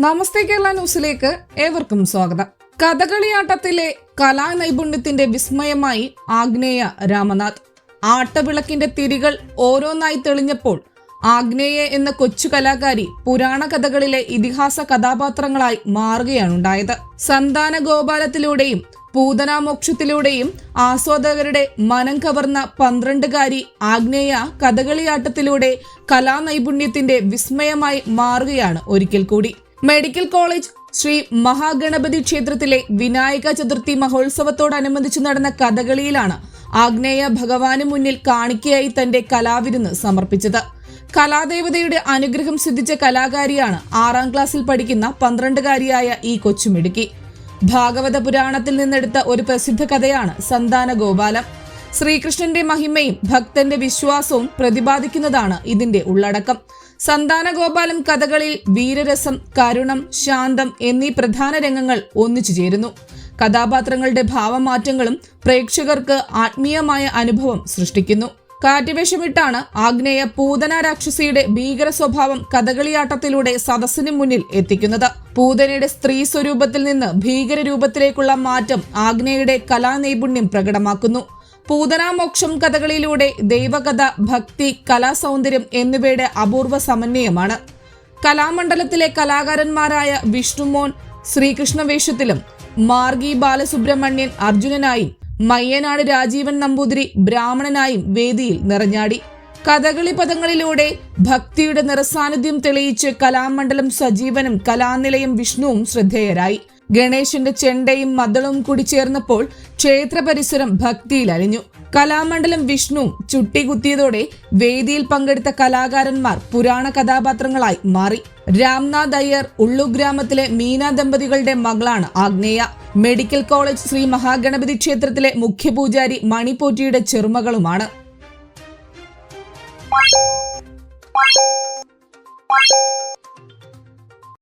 നമസ്തേ കേരള ന്യൂസിലേക്ക് ഏവർക്കും സ്വാഗതം. കഥകളിയാട്ടത്തിലെ കലാനൈപുണ്യത്തിന്റെ വിസ്മയമായി ആഗ്നേയ രാമനാഥ്. ആട്ടവിളക്കിന്റെ തിരികൾ ഓരോന്നായി തെളിഞ്ഞപ്പോൾ ആഗ്നേയ എന്ന കൊച്ചു കലാകാരി പുരാണ കഥകളിലെ ഇതിഹാസ കഥാപാത്രങ്ങളായി മാറുകയാണുണ്ടായത്. സന്താന ഗോപാലത്തിലൂടെയും പൂതനാമോക്ഷത്തിലൂടെയും ആസ്വാദകരുടെ മനം കവർന്ന പന്ത്രണ്ടുകാരി ആഗ്നേയ കഥകളിയാട്ടത്തിലൂടെ കലാനൈപുണ്യത്തിന്റെ വിസ്മയമായി മാറുകയാണ് ഒരിക്കൽ കൂടി. മെഡിക്കൽ കോളേജ് ശ്രീ മഹാഗണപതി ക്ഷേത്രത്തിലെ വിനായക ചതുർത്ഥി മഹോത്സവത്തോടനുബന്ധിച്ച് നടന്ന കഥകളിയിലാണ് ആഗ്നേയ ഭഗവാന് മുന്നിൽ കാണിക്കയായി തന്റെ കലാവിരുന്ന് സമർപ്പിച്ചത്. കലാദേവതയുടെ അനുഗ്രഹം സിദ്ധിച്ച കലാകാരിയാണ് ആറാം ക്ലാസ്സിൽ പഠിക്കുന്ന പന്ത്രണ്ടുകാരിയായ ഈ കൊച്ചുമിടുക്കി. ഭാഗവത പുരാണത്തിൽ നിന്നെടുത്ത ഒരു പ്രസിദ്ധ കഥയാണ് സന്താന ഗോപാലം ശ്രീകൃഷ്ണന്റെ മഹിമയും ഭക്തന്റെ വിശ്വാസവും പ്രതിപാദിക്കുന്നതാണ് ഇതിന്റെ ഉള്ളടക്കം. സന്താന ഗോപാലം കഥകളിൽ വീരരസം കരുണം ശാന്തം എന്നീ പ്രധാന രംഗങ്ങൾ ഒന്നിച്ചു ചേരുന്നു. കഥാപാത്രങ്ങളുടെ ഭാവമാറ്റങ്ങളും പ്രേക്ഷകർക്ക് ആത്മീയമായ അനുഭവം സൃഷ്ടിക്കുന്നു. കാറ്റുവേഷമിട്ടാണ് ആഗ്നേയ പൂതന രാക്ഷസിയുടെ ഭീകര സ്വഭാവം കഥകളിയാട്ടത്തിലൂടെ സദസ്സിന് മുന്നിൽ എത്തിക്കുന്നത്. പൂതനയുടെ സ്ത്രീ സ്വരൂപത്തിൽ നിന്ന് ഭീകര രൂപത്തിലേക്കുള്ള മാറ്റം ആഗ്നേയയുടെ കലാനൈപുണ്യം പ്രകടമാക്കുന്നു. പൂതനാമോക്ഷം കഥകളിലൂടെ ദൈവകഥ ഭക്തി കലാസൗന്ദര്യം എന്നിവയുടെ അപൂർവ സമന്വയമാണ്. കലാമണ്ഡലത്തിലെ കലാകാരന്മാരായ വിഷ്ണുമോൻ ശ്രീകൃഷ്ണവേഷത്തിലും മാർഗി ബാലസുബ്രഹ്മണ്യൻ അർജുനനായും മയ്യനാട് രാജീവൻ നമ്പൂതിരി ബ്രാഹ്മണനായും വേദിയിൽ നിറഞ്ഞാടി. കഥകളി പദങ്ങളിലൂടെ ഭക്തിയുടെ നിറസാന്നിധ്യം തെളിയിച്ച് കലാമണ്ഡലം സജീവനും കലാനിലയം വിഷ്ണുവും ശ്രദ്ധേയരായി. ഗണേശന്റെ ചെണ്ടയും മദ്ദളവും കൂടി ചേർന്നപ്പോൾ ക്ഷേത്ര പരിസരം ഭക്തിയിൽ അലിഞ്ഞു. കലാമണ്ഡലം വിഷ്ണു ചുട്ടികുത്തിയതോടെ വേദിയിൽ പങ്കെടുത്ത കലാകാരന്മാർ പുരാണ കഥാപാത്രങ്ങളായി മാറി. രാംനാഥ് അയ്യർ ഉള്ളു ഗ്രാമത്തിലെ മീന ദമ്പതികളുടെ മകളാണ് ആഗ്നേയ. മെഡിക്കൽ കോളേജ് ശ്രീ മഹാഗണപതി ക്ഷേത്രത്തിലെ മുഖ്യപൂജാരി മണിപോറ്റിയുടെ ചെറുമകളുമാണ്.